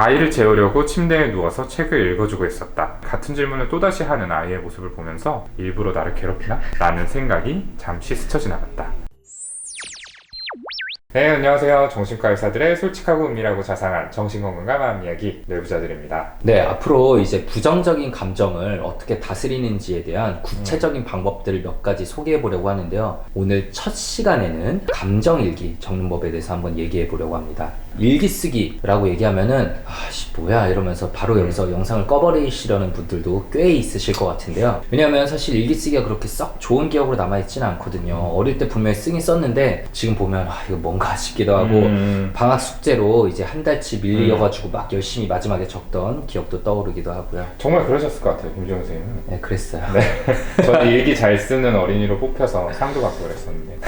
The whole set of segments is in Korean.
아이를 재우려고 침대에 누워서 책을 읽어주고 있었다. 같은 질문을 또다시 하는 아이의 모습을 보면서 일부러 나를 괴롭히나? 라는 생각이 잠시 스쳐 지나갔다. 네, 안녕하세요. 정신과 의사들의 솔직하고 은밀하고 자상한 정신건강과 마음 이야기 내부자들입니다. 네, 앞으로 이제 부정적인 감정을 어떻게 다스리는지에 대한 구체적인 방법들을 몇 가지 소개해 보려고 하는데요. 오늘 첫 시간에는 감정일기 적는 법에 대해서 한번 얘기해 보려고 합니다. 일기 쓰기라고 얘기하면은 아씨 뭐야 이러면서 바로 여기서 영상을 꺼버리시려는 분들도 꽤 있으실 것 같은데요. 왜냐하면 사실 일기 쓰기가 그렇게 썩 좋은 기억으로 남아있지는 않거든요. 어릴 때 분명히 쓰긴 썼는데 지금 보면 아 이거 뭔가 싶기도 하고 음, 방학 숙제로 이제 한 달치 밀려가지고 막 열심히 마지막에 적던 기억도 떠오르기도 하고요. 정말 그러셨을 것 같아요, 김지영 선생님은. 네, 그랬어요. 저는 일기 잘 쓰는 어린이로 뽑혀서 상도 받고 그랬었는데.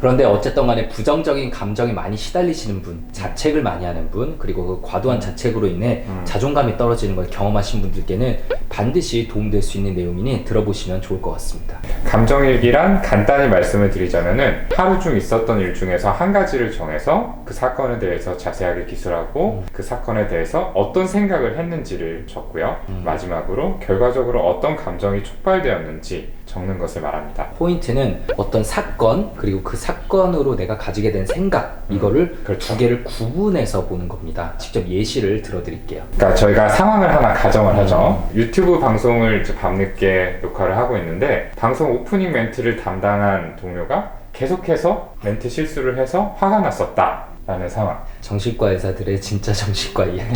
그런데 어쨌든 간에 부정적인 감정이 많이 시달리시는 분, 자책을 많이 하는 분, 그리고 그 과도한 자책으로 인해 음. 자존감이 떨어지는 걸 경험하신 분들께는 반드시 도움될 수 있는 내용이니 들어보시면 좋을 것 같습니다. 감정일기란 간단히 말씀을 드리자면은 하루 중 있었던 일 중에서 한 가지를 정해서 그 사건에 대해서 자세하게 기술하고 그 사건에 대해서 어떤 생각을 했는지를 적고요. 음. 마지막으로 결과적으로 어떤 감정이 촉발되었는지 적는 것을 말합니다. 포인트는 어떤 사건, 그리고 그 사건으로 내가 가지게 된 생각, 이거를 그렇죠. 두 개를 구분해서 보는 겁니다. 직접 예시를 들어드릴게요. 그러니까 저희가 상황을 하나 가정을 하죠. 유튜브 방송을 이제 밤늦게 녹화를 하고 있는데 방송 오프닝 멘트를 담당한 동료가 계속해서 멘트 실수를 해서 화가 났었다. 라는 상황. 정신과 의사들의 진짜 정신과 이야기.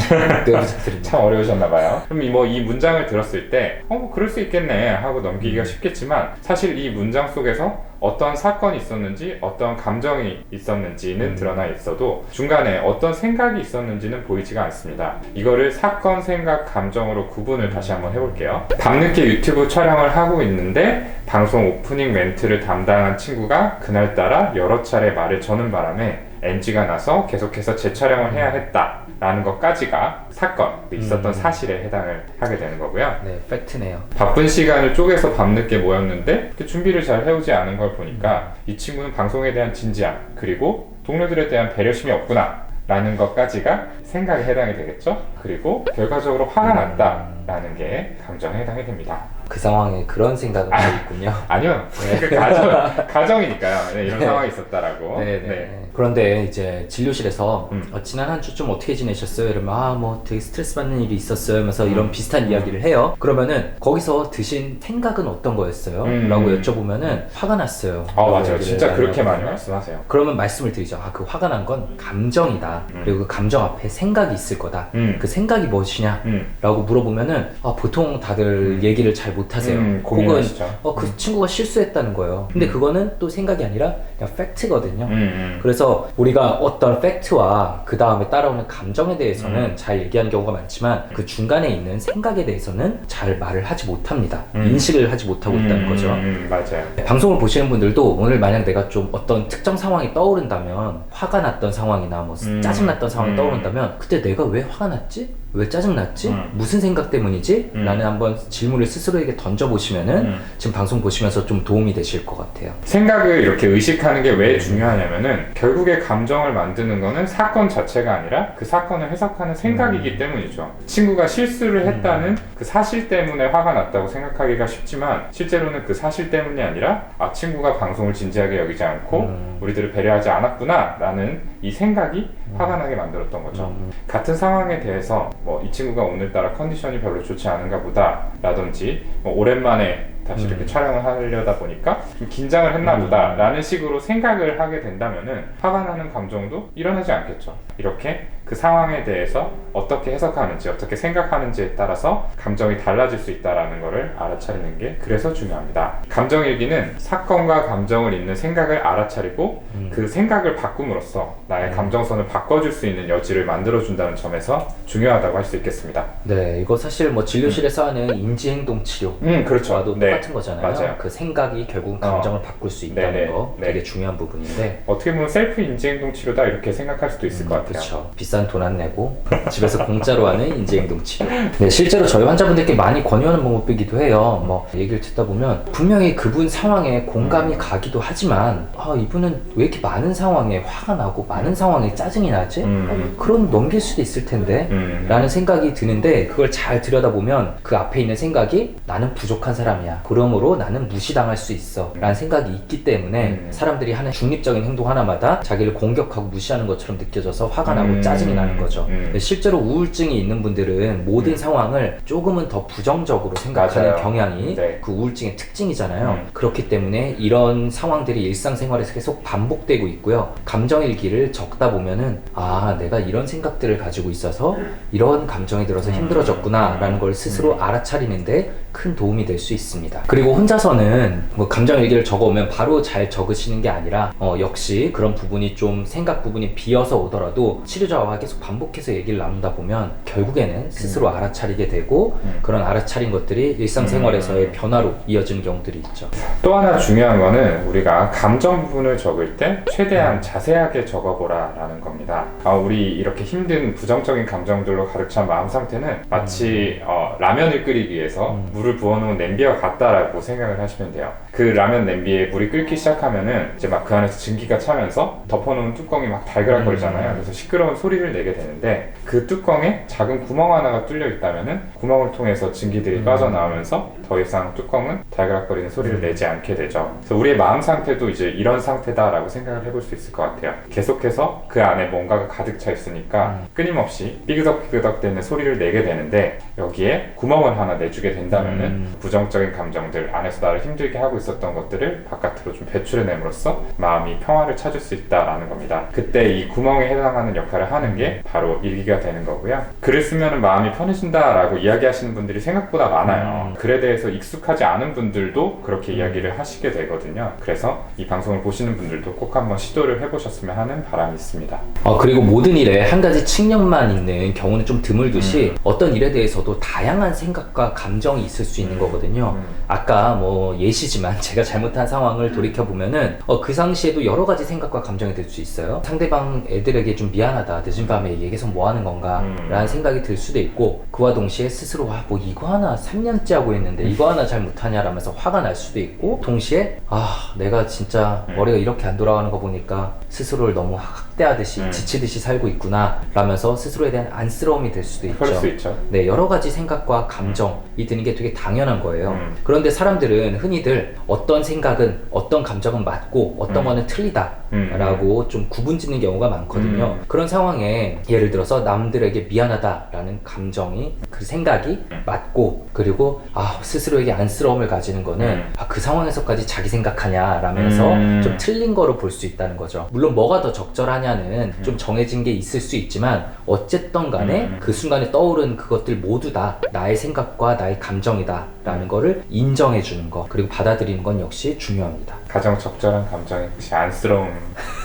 참 어려우셨나 봐요. 그럼 이뭐이 문장을 들었을 때, 어, 뭐 그럴 수 있겠네 하고 넘기기가 쉽겠지만, 사실 이 문장 속에서 어떤 사건이 있었는지, 어떤 감정이 있었는지는 드러나 있어도, 중간에 어떤 생각이 있었는지는 보이지가 않습니다. 이거를 사건, 생각, 감정으로 구분을 다시 한번 해볼게요. 밤늦게 유튜브 촬영을 하고 있는데, 방송 오프닝 멘트를 담당한 친구가 그날따라 여러 차례 말을 저는 바람에 NG가 나서 계속해서 재촬영을 해야 했다라는 것까지가 사건, 있었던 음. 사실에 해당을 하게 되는 거고요. 네, 팩트네요. 바쁜 시간을 쪼개서 밤늦게 모였는데 준비를 잘 해오지 않은 걸 보니까 이 친구는 방송에 대한 진지함 그리고 동료들에 대한 배려심이 없구나 라는 것까지가 생각에 해당이 되겠죠. 그리고 결과적으로 화가 났다라는 게 감정에 해당이 됩니다. 그 상황에 그런 생각을 하고 있군요. 아니요. 그 가정, 가정이니까요. 네, 이런 네. 상황이 있었다라고. 네 네. 그런데 이제 진료실에서 음. 어, 지난 한 주 좀 어떻게 지내셨어요? 이러면 아 뭐 되게 스트레스 받는 일이 있었어요. 하면서 음. 이런 비슷한 이야기를 해요. 그러면은 거기서 드신 생각은 어떤 거였어요? 음. 라고 여쭤보면은 화가 났어요. 아 라고 맞아요. 얘기를 진짜 그렇게. 많이 말씀하세요. 그러면 말씀을 드리죠. 아, 그 화가 난 건 감정이다. 음. 그리고 그 감정 앞에 생각이 있을 거다. 음. 그 생각이 무엇이냐? 음. 라고 물어보면은 아, 보통 다들 얘기를 잘 못하세요. 음, 혹은 고민하시죠. 어, 그 친구가 실수했다는 거예요. 근데 그거는 또 생각이 아니라 그냥 팩트거든요. 음, 음. 그래서 우리가 어떤 팩트와 그 다음에 따라오는 감정에 대해서는 음. 잘 얘기하는 경우가 많지만 그 중간에 있는 생각에 대해서는 잘 말을 하지 못합니다. 음. 인식을 하지 못하고 있다는 음, 거죠. 음, 맞아요. 방송을 보시는 분들도 오늘 만약 내가 좀 어떤 특정 상황이 떠오른다면 화가 났던 상황이나 뭐 음. 짜증 났던 상황이 음. 떠오른다면 그때 내가 왜 화가 났지? 왜 짜증 났지? 음. 무슨 생각 때문이지? 음. 라는 한번 질문을 스스로에게 던져 보시면은 음. 지금 방송 보시면서 좀 도움이 되실 것 같아요. 생각을 이렇게 의식하는 게 왜 중요하냐면은 결국에 감정을 만드는 거는 사건 자체가 아니라 그 사건을 해석하는 생각이기 때문이죠. 친구가 실수를 했다는 그 사실 때문에 화가 났다고 생각하기가 쉽지만 실제로는 그 사실 때문이 아니라 아 친구가 방송을 진지하게 여기지 않고 음. 우리들을 배려하지 않았구나 라는 이 생각이 화가 나게 만들었던 거죠. 음. 같은 상황에 대해서 뭐 이 친구가 오늘따라 컨디션이 별로 좋지 않은가 보다 라든지 뭐 오랜만에 다시 이렇게 음. 촬영을 하려다 보니까 좀 긴장을 했나 음. 보다 라는 식으로 생각을 하게 된다면은 화가 나는 감정도 일어나지 않겠죠 이렇게 그 상황에 대해서 어떻게 해석하는지 어떻게 생각하는지에 따라서 감정이 달라질 수 있다라는 것을 알아차리는 게 그래서 중요합니다 감정일기는 사건과 감정을 잇는 생각을 알아차리고 음. 그 생각을 바꿈으로써 나의 음. 감정선을 바꿔줄 수 있는 여지를 만들어준다는 점에서 중요하다고 할 수 있겠습니다. 네, 이거 사실 뭐 진료실에서 하는 인지행동 치료. 음, 그렇죠. 와도 네. 똑같은 거잖아요. 맞아요. 그 생각이 결국 감정을 바꿀 수 있다는 네네. 거 네. 되게 중요한 부분인데 어떻게 보면 셀프 인지행동 치료다 이렇게 생각할 수도 있을 것 같아요. 그렇죠. 비싼 돈 안 내고 집에서 공짜로 하는 인지행동 치료. 네, 실제로 저희 환자분들께 많이 권유하는 방법이기도 해요. 뭐 얘기를 듣다 보면 분명히 그분 상황에 음. 공감이 가기도 하지만 아 이분은 왜 이렇게 많은 상황에 화가 나고 많은 상황에 짜증이 나지? 음. 어, 그럼 넘길 수도 있을 텐데. 음. 라는 생각이 드는데 그걸 잘 들여다보면 그 앞에 있는 생각이 나는 부족한 사람이야. 그러므로 나는 무시당할 수 있어. 라는 생각이 있기 때문에 음. 사람들이 하는 중립적인 행동 하나마다 자기를 공격하고 무시하는 것처럼 느껴져서 화가 나고 음. 짜증이 나는 거죠. 음. 실제로 우울증이 있는 분들은 모든 음. 상황을 조금은 더 부정적으로 생각하는 맞아요. 경향이 네. 그 우울증의 특징이잖아요. 음. 그렇기 때문에 이런 상황들이 일상생활에서 계속 반복되고 있고요. 감정일기를 적다 보면은 아 내가 이런 생각들을 가지고 있어서 이런 감정이 들어서 음. 힘들어졌구나라는 걸 스스로 알아차리는데 큰 도움이 될 수 있습니다. 그리고 혼자서는 뭐 감정 일기를 적어오면 바로 잘 적으시는 게 아니라 어, 역시 그런 부분이 좀 생각 부분이 비어서 오더라도 치료자와 계속 반복해서 얘기를 나누다 보면 결국에는 스스로 알아차리게 되고 음. 그런 알아차린 것들이 일상생활에서의 음. 변화로 이어지는 경우들이 있죠. 또 하나 중요한 거는 우리가 감정 부분을 적을 때 최대한 자세하게 적어보라 라는 겁니다. 아, 우리 이렇게 힘든 부정적인 감정들로 가득 찬 마음 상태는 마치 어, 라면을 끓이기 위해서 음. 물을 부어놓은 냄비와 같다라고 생각을 하시면 돼요. 그 라면 냄비에 물이 끓기 시작하면은 이제 막 그 안에서 증기가 차면서 덮어놓은 뚜껑이 막 달그락거리잖아요. 음. 그래서 시끄러운 소리를 내게 되는데 그 뚜껑에 작은 구멍 하나가 뚫려 있다면은 구멍을 통해서 증기들이 음. 빠져나오면서 더 이상 뚜껑은 달그락거리는 소리를 음. 내지 않게 되죠. 그래서 우리의 마음 상태도 이제 이런 상태다라고 생각을 해볼 수 있을 것 같아요. 계속해서 그 안에 뭔가가 가득 차 있으니까 음. 끊임없이 삐그덕삐그덕 되는 소리를 내게 되는데 여기에 구멍을 하나 내주게 된다면 은 음. 부정적인 감정들 안에서 나를 힘들게 하고 있었던 것들을 바깥으로 좀 배출해냄으로써 마음이 평화를 찾을 수 있다라는 겁니다. 그때 이 구멍에 해당하는 역할을 하는 게 바로 일기가 되는 거고요. 글을 쓰면 마음이 편해진다라고 이야기하시는 분들이 생각보다 많아요. 음. 글에 대해서 익숙하지 않은 분들도 그렇게 음. 이야기를 하시게 되거든요. 그래서 이 방송을 보시는 분들도 꼭 한번 시도를 해보셨으면 하는 바람이 있습니다. 어, 그리고 모든 일에 한 가지 측면만 있는 경우는 좀 드물듯이 어떤 일에 대해서도 다양한 생각과 감정이 있을 수 있는 음. 거거든요. 음. 아까 뭐 예시지만 제가 잘못한 상황을 돌이켜 보면은 어, 그 당시에도 여러 가지 생각과 감정이 들 수 있어요. 상대방 애들에게 좀 미안하다. 늦은 밤에 얘기해서 뭐 하는 건가? 음. 라는 생각이 들 수도 있고 그와 동시에 스스로 와, 뭐 이거 하나 3년째 하고 있는데 이거 하나 잘 못하냐 라면서 화가 날 수도 있고 동시에 아 내가 진짜 음. 머리가 이렇게 안 돌아가는 거 보니까 스스로를 너무 학 대하듯이 음. 지치듯이 살고 있구나 라면서 스스로에 대한 안쓰러움이 될 수도 있죠. 그럴 수 있죠. 네, 여러 가지 생각과 감정이 드는 게 되게 당연한 거예요. 음. 그런데 사람들은 흔히들 어떤 생각은, 어떤 감정은 맞고 어떤 음. 거는 틀리다. 음. 라고 좀 구분 짓는 경우가 많거든요. 음. 그런 상황에 예를 들어서 남들에게 미안하다라는 감정이 그 생각이 음. 맞고 그리고 아 스스로에게 안쓰러움을 가지는 거는 음. 아, 그 상황에서까지 자기 생각하냐 라면서 음. 좀 틀린 거로 볼 수 있다는 거죠. 물론 뭐가 더 적절하냐 는 음. 좀 정해진 게 있을 수 있지만 어쨌든 간에 음. 그 순간에 떠오른 그것들 모두 다 나의 생각과 나의 감정이다 라는 거를 인정해 주는 거 그리고 받아들이는 건 역시 중요합니다. 가장 적절한 감정이 혹시 안쓰러움.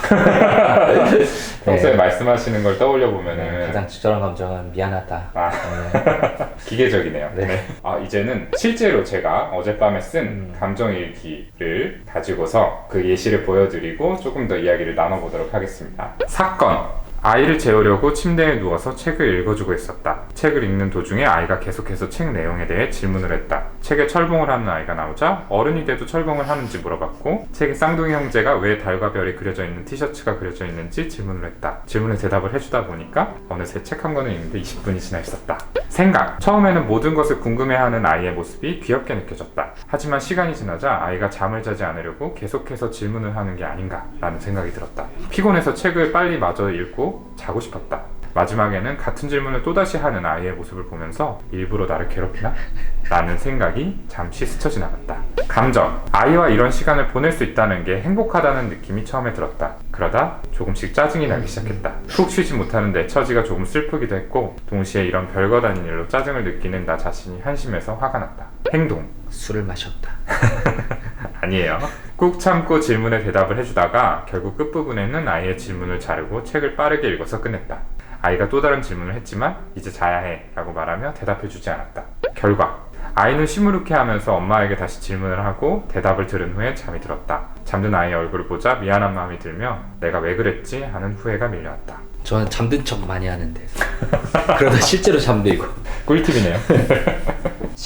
평소에 네. 말씀하시는 걸 떠올려 보면은 가장 적절한 감정은 미안하다. 아. 네. 기계적이네요. 네. 아 이제는 실제로 제가 어젯밤에 쓴 음. 감정 일기를 가지고서 그 예시를 보여드리고 조금 더 이야기를 나눠보도록 하겠습니다. 사건. 아이를 재우려고 침대에 누워서 책을 읽어주고 있었다. 책을 읽는 도중에 아이가 계속해서 책 내용에 대해 질문을 했다. 책에 철봉을 하는 아이가 나오자 어른이 돼도 철봉을 하는지 물어봤고 책에 쌍둥이 형제가 왜 달과 별이 그려져 있는 티셔츠가 그려져 있는지 질문을 했다. 질문에 대답을 해주다 보니까 어느새 책 한 권을 읽는데 20분이 지나 있었다. 생각. 처음에는 모든 것을 궁금해하는 아이의 모습이 귀엽게 느껴졌다. 하지만 시간이 지나자 아이가 잠을 자지 않으려고 계속해서 질문을 하는 게 아닌가라는 생각이 들었다. 피곤해서 책을 빨리 마저 읽고 자고 싶었다. 마지막에는 같은 질문을 또다시 하는 아이의 모습을 보면서 일부러 나를 괴롭히나? 라는 생각이 잠시 스쳐 지나갔다. 감정. 아이와 이런 시간을 보낼 수 있다는 게 행복하다는 느낌이 처음에 들었다. 그러다 조금씩 짜증이 나기 시작했다. 푹 쉬지 못하는 내 처지가 조금 슬프기도 했고, 동시에 이런 별것 아닌 일로 짜증을 느끼는 나 자신이 한심해서 화가 났다. 행동. 술을 마셨다. 아니에요. 꾹 참고 질문에 대답을 해주다가 결국 끝부분에는 아이의 질문을 자르고 책을 빠르게 읽어서 끝냈다. 아이가 또 다른 질문을 했지만 이제 자야 해 라고 말하며 대답해 주지 않았다. 결과 아이는 시무룩해 하면서 엄마에게 다시 질문을 하고 대답을 들은 후에 잠이 들었다. 잠든 아이의 얼굴을 보자 미안한 마음이 들며 내가 왜 그랬지 하는 후회가 밀려왔다. 저는 잠든 척 많이 하는데 그러다 실제로 잠들고 꿀팁이네요.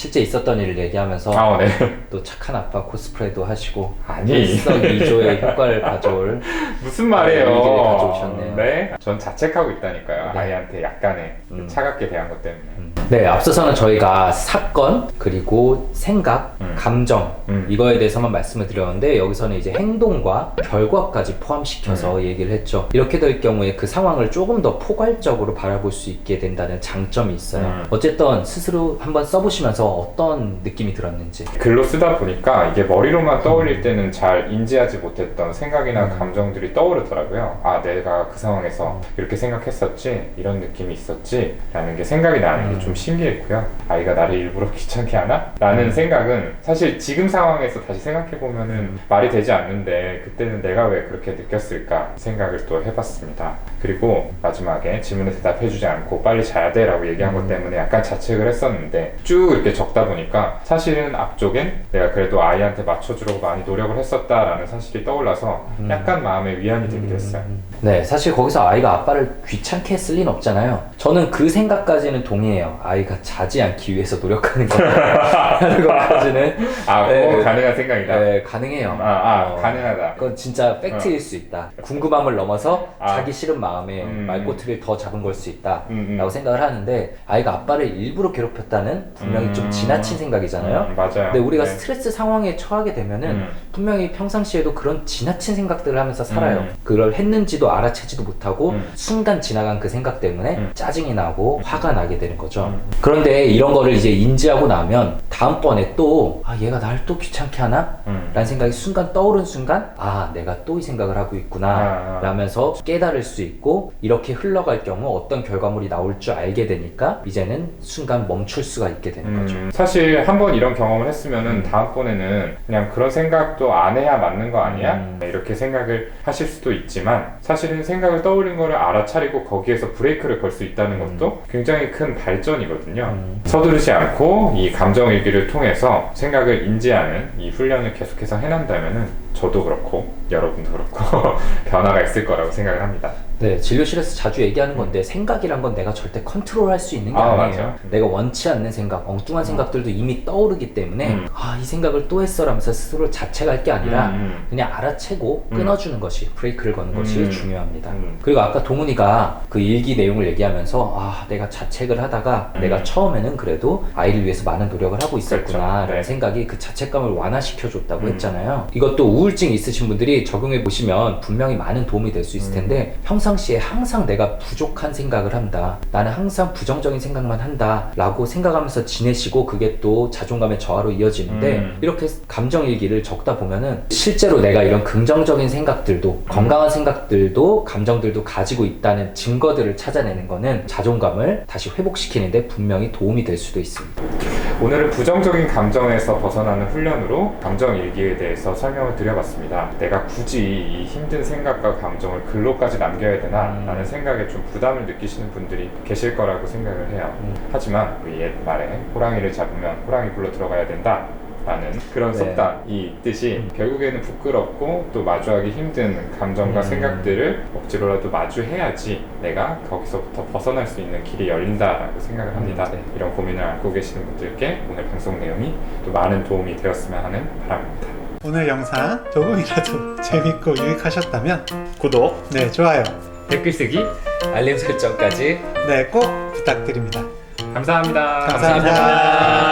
실제 있었던 일을 얘기하면서 아, 네. 또 착한 아빠 코스프레도 하시고 아니. 일석이조의 효과를 가져올 무슨 말이에요? 네, 얘기를 가져오셨네요. 네. 전 자책하고 있다니까요. 네. 아이한테 약간의 음. 차갑게 대한 것 때문에. 네, 앞서서는 저희가 사건, 그리고 생각, 음. 감정, 음. 이거에 대해서만 말씀을 드렸는데, 여기서는 이제 행동과 결과까지 포함시켜서 음. 얘기를 했죠. 이렇게 될 경우에 그 상황을 조금 더 포괄적으로 바라볼 수 있게 된다는 장점이 있어요. 음. 어쨌든 스스로 한번 써보시면서 어떤 느낌이 들었는지. 글로 쓰다 보니까 이게 머리로만 떠올릴 때는 잘 인지하지 못했던 생각이나 음. 감정들이 떠오르더라고요. 아, 내가 그 상황에서 이렇게 생각했었지, 이런 느낌이 있었지, 라는 게 생각이 나는 게 음. 좀 신기했고요. 아이가 나를 일부러 귀찮게 하나? 라는 음. 생각은 사실 지금 상황에서 다시 생각해보면은 말이 되지 않는데 그때는 내가 왜 그렇게 느꼈을까 생각을 또 해봤습니다. 그리고 마지막에 질문에 대답해주지 않고 빨리 자야 돼 라고 얘기한 것 음. 때문에 약간 자책을 했었는데 쭉 이렇게 적다 보니까 사실은 앞쪽엔 내가 그래도 아이한테 맞춰주려고 많이 노력을 했었다라는 사실이 떠올라서 음. 약간 마음에 위안이 되기도 했어요. 네, 사실 거기서 아이가 아빠를 귀찮게 했을 리는 없잖아요. 저는 그 생각까지는 동의해요. 아이가 자지 않기 위해서 노력하는 거라는 것까지는 아, 네, 네. 가능한 생각이다. 네, 가능해요. 아, 아, 어, 가능하다. 그건 진짜 팩트일 수 있다. 궁금함을 넘어서 아. 자기 싫은 마음에 음. 말꼬리를 더 잡은 걸 수 있다. 음, 음. 라고 생각을 하는데 아이가 아빠를 일부러 괴롭혔다는 분명히 좀 음. 지나친 생각이잖아요. 음, 맞아요. 근데 우리가 네. 스트레스 상황에 처하게 되면은 음. 분명히 평상시에도 그런 지나친 생각들을 하면서 살아요. 음. 그걸 했는지도 알아채지도 못하고 음. 순간 지나간 그 생각 때문에 음. 짜증이 나고 화가 나게 되는 거죠. 음. 그런데 이런 거를 이제 인지하고 나면 다음번에 또 아, 얘가 날 또 귀찮게 하나? 음. 라는 생각이 순간 떠오른 순간 아 내가 또 이 생각을 하고 있구나 아, 아. 라면서 깨달을 수 있고 이렇게 흘러갈 경우 어떤 결과물이 나올 줄 알게 되니까 이제는 순간 멈출 수가 있게 되는 거죠. 음, 사실 한번 이런 경험을 했으면은 다음번에는 그냥 그런 생각도 안 해야 맞는 거 아니야? 음. 이렇게 생각을 하실 수도 있지만 사실 은 생각을 떠올린 거를 알아차리고 거기에서 브레이크를 걸 수 있다는 것도 굉장히 큰 발전이거든요. 음. 서두르지 않고 이 감정 일기를 통해서 생각을 인지하는 이 훈련을 계속해서 해난다면은 저도 그렇고 여러분도 그렇고 변화가 있을 거라고 생각을 합니다. 네, 진료실에서 자주 얘기하는 건데 생각이란 건 내가 절대 컨트롤할 수 있는 게 아, 아, 니에요 맞아. 내가 원치 않는 생각, 엉뚱한 생각들도 이미 떠오르기 때문에 음. 아, 이 생각을 또 했어라면서 스스로 자책할 게 아니라 음, 음. 그냥 알아채고 음. 끊어주는 것이 브레이크를 거는 것이 음. 중요합니다. 음. 그리고 아까 동훈이가 그 일기 내용을 얘기하면서 아 내가 자책을 하다가 음. 내가 처음에는 그래도 아이를 위해서 많은 노력을 하고 있었구나 그렇죠. 라는 네. 생각이 그 자책감을 완화시켜 줬다고 음. 했잖아요. 이것도 우울증 있으신 분들이 적용해 보시면 분명히 많은 도움이 될 수 있을 음. 텐데 평상 시에 항상 내가 부족한 생각을 한다. 나는 항상 부정적인 생각만 한다. 라고 생각하면서 지내시고 그게 또 자존감의 저하로 이어지는데 음. 이렇게 감정 일기를 적다 보면은 실제로 내가 이런 긍정적인 생각들도 건강한 생각들도 감정들도 가지고 있다는 증거들을 찾아내는 거는 자존감을 다시 회복시키는데 분명히 도움이 될 수도 있습니다. 오늘은 부정적인 감정에서 벗어나는 훈련으로 감정 일기에 대해서 설명을 드려봤습니다. 내가 굳이 이 힘든 생각과 감정을 글로까지 남겨야 되나? 음. 라는 생각에 좀 부담을 느끼시는 분들이 계실 거라고 생각을 해요. 음. 하지만 우리 옛 말에 호랑이를 잡으면 호랑이 불러 들어가야 된다. 라는 그런 네. 속담이 있듯이 결국에는 부끄럽고 또 마주하기 힘든 감정과 음. 생각들을 억지로라도 마주해야지 내가 거기서부터 벗어날 수 있는 길이 열린다라고 생각을 합니다. 음, 네. 이런 고민을 안고 계시는 분들께 오늘 방송 내용이 또 많은 도움이 되었으면 하는 바람입니다. 오늘 영상 조금이라도 재밌고 유익하셨다면 구독, 네 좋아요 댓글 쓰기 알림 설정까지 네 꼭 부탁드립니다 감사합니다. 감사합니다.